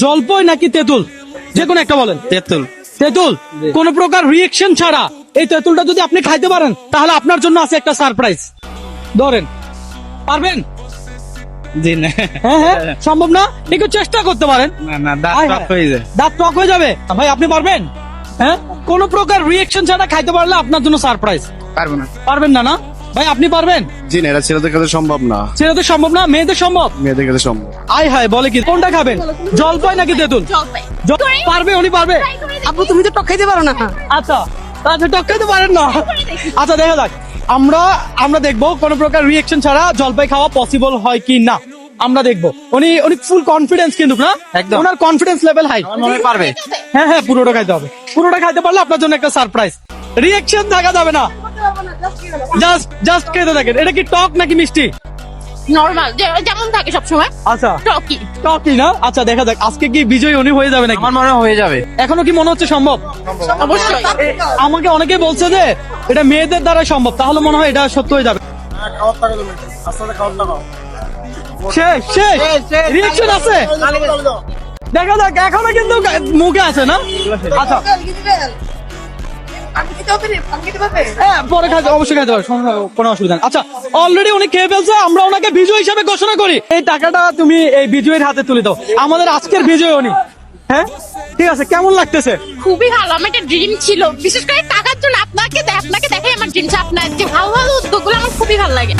জলপই নাকি তেঁতুল? যে কোনো একটা বলেন। তেঁতুল। তেঁতুল? কোন প্রকার রিয়েকশন ছাড়া এই তেঁতুলটা যদি আপনি খাইতে পারেন তাহলে আপনার জন্য আছে একটা সারপ্রাইজ ধরেন। পারবেন? জি না। হ্যাঁ হ্যাঁ সম্ভব না? একটু চেষ্টা করতে পারেন। না না দাঁত টক হয়ে যায়। দাঁত টক হয়ে যাবে? ভাই আপনি পারবেন? হ্যাঁ? কোন প্রকার রিয়েকশন ছাড়া খাইতে পারলে আপনার জন্য সারপ্রাইজ পারব না। পারবেন না না? ভাই আপনি পারবেন? জি না এটা ছেলেদের কাছে সম্ভব না। ছেলেদের সম্ভব না? মেয়েদের সম্ভব? মেয়েদের কাছে সম্ভব। আয় হায় বলে কি? কোনটা খাবেন? জলপাই নাকি তেঁতুল? পারবে উনি পারবে। আপু তুমি তো টক খাইতে পারো না। আচ্ছা আচ্ছা টক্কাই তো পারেন না। আচ্ছা দেখা যাক। আমরা আমরা দেখব কোন প্রকার রিয়েকশন ছাড়া জলপাই খাওয়া পসিবল হয় কি না। আমরা দেখব। উনি উনি ফুল কনফিডেন্স কিন্তু না? একদম। ওনার কনফিডেন্স লেভেল হাই মনে হয় পারবে। হ্যাঁ হ্যাঁ পুরোটা খাইতে হবে। পুরোটা খাইতে পারলে আপনার জন্য একটা সারপ্রাইজ রিয়েকশন থাকা যাবে না। জাস্ট জাস্ট খেতে থাকেন এটা কি টক নাকি মিষ্টি? নর্মাল যেমন থাকে সবসময়। আচ্ছা। টকি টকই না? আচ্ছা দেখা যাক আজকে কি বিজয় উনি হয়ে যাবে নাকি? আমার মনে হয়ে যাবে। এখনও কি মনে হচ্ছে সম্ভব? অবশ্যই। আমাকে অনেকে বলছে যে এটা মেয়েদের দ্বারা সম্ভব তাহলে মনে হয় এটা সত্য হয়ে যাবে। শেষ শেষ রিয়েকশন আছে। দেখা যাক এখনও কিন্তু মুখে আছে না? আচ্ছা। হ্যাঁ পরে খাইতে অবশ্যই খাইতে পারবে কোনো অসুবিধা নেই। আচ্ছা অলরেডি উনি খেয়ে ফেলছে, আমরা ওনাকে বিজয় হিসেবে ঘোষণা করি। এই টাকাটা তুমি এই বিজয়ের হাতে তুলে দাও। আমাদের আজকের বিজয় উনি। হ্যাঁ? ঠিক আছে, কেমন লাগতেছে? খুবই ভালো, আমার একটা ড্রিম ছিল। বিশেষ করে টাকার জন্য আপনাকে আপনাকে দেখাই আমার ড্রিম আপনার যে ভালো ভালো উদ্যোগগুলো আমার খুবই ভালো লাগে।